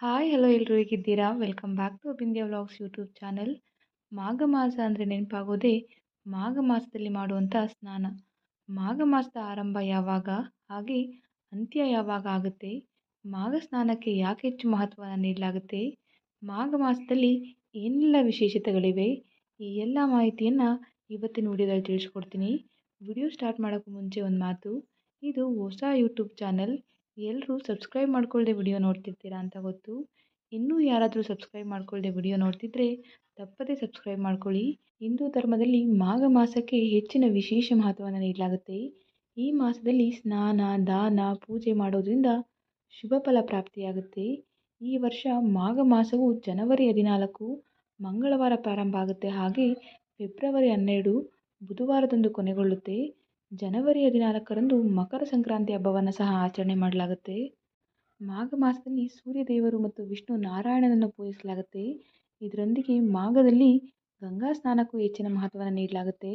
Hi hello ಎಲ್ಲರೂ ಹೇಗಿದ್ದೀರಾ? Welcome back to Abindya vlogs YouTube channel ಮಾಘ ಮಾಸ ಅಂದರೆ ನೆನಪಾಗೋದೇ ಮಾಘ ಮಾಸದಲ್ಲಿ ಮಾಡುವಂಥ ಸ್ನಾನ. ಮಾಘ ಮಾಸದ ಆರಂಭ ಯಾವಾಗ? ಹಾಗೆ ಅಂತ್ಯ ಯಾವಾಗ ಆಗುತ್ತೆ? ಮಾಘ ಸ್ನಾನಕ್ಕೆ ಯಾಕೆ ಹೆಚ್ಚು ಮಹತ್ವವನ್ನು ನೀಡಲಾಗುತ್ತೆ? ಮಾಘ ಮಾಸದಲ್ಲಿ ಏನೆಲ್ಲ ವಿಶೇಷತೆಗಳಿವೆ? ಈ ಎಲ್ಲ ಮಾಹಿತಿಯನ್ನು ಇವತ್ತಿನ ವಿಡಿಯೋದಲ್ಲಿ ತಿಳಿಸ್ಕೊಡ್ತೀನಿ. ವಿಡಿಯೋ ಸ್ಟಾರ್ಟ್ ಮಾಡೋಕ್ಕೂ ಮುಂಚೆ ಒಂದು ಮಾತು. ಇದು ಹೊಸ ಯೂಟ್ಯೂಬ್ ಚಾನಲ್ ಎಲ್ಲರೂ ಸಬ್ಸ್ಕ್ರೈಬ್ ಮಾಡ್ಕೊಳ್ಳದೆ ವಿಡಿಯೋ ನೋಡ್ತಿರ್ತೀರಾ ಅಂತ ಗೊತ್ತು. ಇನ್ನೂ ಯಾರಾದರೂ ಸಬ್ಸ್ಕ್ರೈಬ್ ಮಾಡ್ಕೊಳ್ಳದೆ ವಿಡಿಯೋ ನೋಡ್ತಿದ್ರೆ ತಪ್ಪದೇ ಸಬ್ಸ್ಕ್ರೈಬ್ ಮಾಡ್ಕೊಳ್ಳಿ. ಹಿಂದೂ ಧರ್ಮದಲ್ಲಿ ಮಾಘ ಮಾಸಕ್ಕೆ ಹೆಚ್ಚಿನ ವಿಶೇಷ ಮಹತ್ವವನ್ನು ನೀಡಲಾಗುತ್ತೆ. ಈ ಮಾಸದಲ್ಲಿ ಸ್ನಾನ, ದಾನ, ಪೂಜೆ ಮಾಡೋದ್ರಿಂದ ಶುಭ ಫಲ ಪ್ರಾಪ್ತಿಯಾಗುತ್ತೆ. ಈ ವರ್ಷ ಮಾಘ ಮಾಸವು ಜನವರಿ ಹದಿನಾಲ್ಕು, ಮಂಗಳವಾರ ಪ್ರಾರಂಭ ಆಗುತ್ತೆ. ಹಾಗೆ ಫೆಬ್ರವರಿ ಹನ್ನೆರಡು ಬುಧವಾರದಂದು ಕೊನೆಗೊಳ್ಳುತ್ತೆ. ಜನವರಿ ಹದಿನಾಲ್ಕರಂದು ಮಕರ ಸಂಕ್ರಾಂತಿ ಹಬ್ಬವನ್ನು ಸಹ ಆಚರಣೆ ಮಾಡಲಾಗುತ್ತೆ. ಮಾಘ ಮಾಸದಲ್ಲಿ ಸೂರ್ಯ ದೇವರು ಮತ್ತು ವಿಷ್ಣು ನಾರಾಯಣನನ್ನು ಪೂಜಿಸಲಾಗುತ್ತೆ. ಇದರೊಂದಿಗೆ ಮಾಘದಲ್ಲಿ ಗಂಗಾ ಸ್ನಾನಕ್ಕೂ ಹೆಚ್ಚಿನ ಮಹತ್ವವನ್ನು ನೀಡಲಾಗುತ್ತೆ.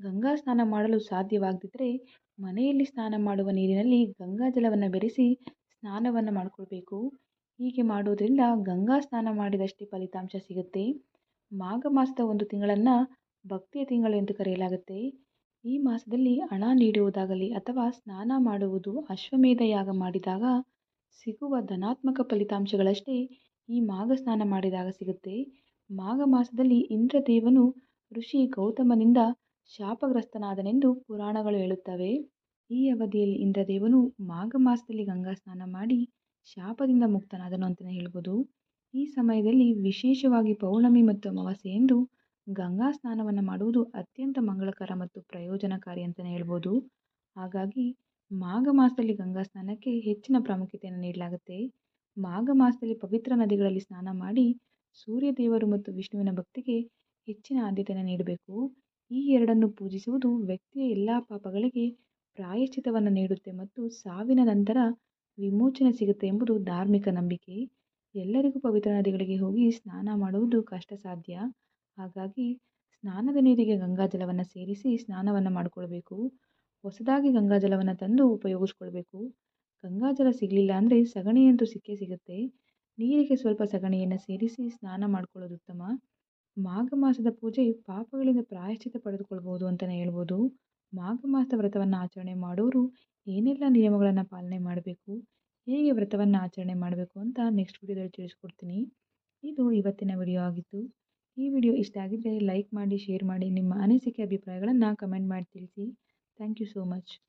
ಗಂಗಾ ಸ್ನಾನ ಮಾಡಲು ಸಾಧ್ಯವಾಗದಿದ್ದರೆ ಮನೆಯಲ್ಲಿ ಸ್ನಾನ ಮಾಡುವ ನೀರಿನಲ್ಲಿ ಗಂಗಾ ಜಲವನ್ನು ಬೆರೆಸಿ ಸ್ನಾನವನ್ನು ಮಾಡಿಕೊಳ್ಬೇಕು. ಹೀಗೆ ಮಾಡೋದರಿಂದ ಗಂಗಾ ಸ್ನಾನ ಮಾಡಿದಷ್ಟೇ ಫಲಿತಾಂಶ ಸಿಗುತ್ತೆ. ಮಾಘ ಮಾಸದ ಒಂದು ತಿಂಗಳನ್ನು ಭಕ್ತಿಯ ತಿಂಗಳು ಎಂದು ಕರೆಯಲಾಗುತ್ತೆ. ಈ ಮಾಸದಲ್ಲಿ ಹಣ ನೀಡುವುದಾಗಲಿ ಅಥವಾ ಸ್ನಾನ ಮಾಡುವುದು ಅಶ್ವಮೇಧ ಯಾಗ ಮಾಡಿದಾಗ ಸಿಗುವ ಧನಾತ್ಮಕ ಫಲಿತಾಂಶಗಳಷ್ಟೇ ಈ ಮಾಘ ಸ್ನಾನ ಮಾಡಿದಾಗ ಸಿಗುತ್ತೆ. ಮಾಘ ಮಾಸದಲ್ಲಿ ಇಂದ್ರದೇವನು ಋಷಿ ಗೌತಮನಿಂದ ಶಾಪಗ್ರಸ್ತನಾದನೆಂದು ಪುರಾಣಗಳು ಹೇಳುತ್ತವೆ. ಈ ಅವಧಿಯಲ್ಲಿ ಇಂದ್ರದೇವನು ಮಾಘ ಮಾಸದಲ್ಲಿ ಗಂಗಾ ಸ್ನಾನ ಮಾಡಿ ಶಾಪದಿಂದ ಮುಕ್ತನಾದನು ಅಂತಲೇ ಹೇಳ್ಬೋದು. ಈ ಸಮಯದಲ್ಲಿ ವಿಶೇಷವಾಗಿ ಪೌರ್ಣಮಿ ಮತ್ತು ಅಮಾವಾಸ್ಯೆಯಂದು ಗಂಗಾ ಸ್ನಾನವನ್ನು ಮಾಡುವುದು ಅತ್ಯಂತ ಮಂಗಳಕರ ಮತ್ತು ಪ್ರಯೋಜನಕಾರಿ ಅಂತಲೇ ಹೇಳ್ಬೋದು. ಹಾಗಾಗಿ ಮಾಘ ಮಾಸದಲ್ಲಿ ಗಂಗಾ ಸ್ನಾನಕ್ಕೆ ಹೆಚ್ಚಿನ ಪ್ರಾಮುಖ್ಯತೆಯನ್ನು ನೀಡಲಾಗುತ್ತೆ. ಮಾಘ ಮಾಸದಲ್ಲಿ ಪವಿತ್ರ ನದಿಗಳಲ್ಲಿ ಸ್ನಾನ ಮಾಡಿ ಸೂರ್ಯ ದೇವರು ಮತ್ತು ವಿಷ್ಣುವಿನ ಭಕ್ತಿಗೆ ಹೆಚ್ಚಿನ ಆದ್ಯತೆಯನ್ನು ನೀಡಬೇಕು. ಈ ಎರಡನ್ನು ಪೂಜಿಸುವುದು ವ್ಯಕ್ತಿಯ ಎಲ್ಲ ಪಾಪಗಳಿಗೆ ಪ್ರಾಯಶ್ಚಿತವನ್ನು ನೀಡುತ್ತೆ ಮತ್ತು ಸಾವಿನ ನಂತರ ವಿಮೋಚನೆ ಸಿಗುತ್ತೆ ಎಂಬುದು ಧಾರ್ಮಿಕ ನಂಬಿಕೆ. ಎಲ್ಲರಿಗೂ ಪವಿತ್ರ ನದಿಗಳಿಗೆ ಹೋಗಿ ಸ್ನಾನ ಮಾಡುವುದು ಕಷ್ಟ ಸಾಧ್ಯ ಹಾಗಾಗಿ ಸ್ನಾನದ ನೀರಿಗೆ ಗಂಗಾಜಲವನ್ನು ಸೇರಿಸಿ ಸ್ನಾನವನ್ನು ಮಾಡಿಕೊಳ್ಬೇಕು. ಹೊಸದಾಗಿ ಗಂಗಾಜಲವನ್ನು ತಂದು ಉಪಯೋಗಿಸ್ಕೊಳ್ಬೇಕು. ಗಂಗಾಜಲ ಸಿಗಲಿಲ್ಲ ಅಂದರೆ ಸಗಣಿಯಂತೂ ಸಿಕ್ಕೇ ಸಿಗುತ್ತೆ. ನೀರಿಗೆ ಸ್ವಲ್ಪ ಸಗಣಿಯನ್ನು ಸೇರಿಸಿ ಸ್ನಾನ ಮಾಡ್ಕೊಳ್ಳೋದು ಉತ್ತಮ. ಮಾಘ ಮಾಸದ ಪೂಜೆ ಪಾಪಗಳಿಂದ ಪ್ರಾಯಶ್ಚಿತ ಪಡೆದುಕೊಳ್ಬೋದು ಅಂತಲೇ ಹೇಳ್ಬೋದು. ಮಾಘ ಮಾಸದ ವ್ರತವನ್ನು ಆಚರಣೆ ಮಾಡೋರು ಏನೆಲ್ಲ ನಿಯಮಗಳನ್ನು ಪಾಲನೆ ಮಾಡಬೇಕು, ಹೇಗೆ ವ್ರತವನ್ನು ಆಚರಣೆ ಮಾಡಬೇಕು ಅಂತ ನೆಕ್ಸ್ಟ್ ವಿಡಿಯೋದಲ್ಲಿ ತಿಳಿಸ್ಕೊಡ್ತೀನಿ. ಇದು ಇವತ್ತಿನ ವಿಡಿಯೋ ಆಗಿತ್ತು. ಈ ವಿಡಿಯೋ ಇಷ್ಟ ಆಗಿದ್ದರೆ ಲೈಕ್ ಮಾಡಿ, ಶೇರ್ ಮಾಡಿ, ನಿಮ್ಮ ಅನಿಸಿಕೆ, ಅಭಿಪ್ರಾಯಗಳನ್ನು ಕಮೆಂಟ್ ಮಾಡಿ ತಿಳಿಸಿ. Thank you so much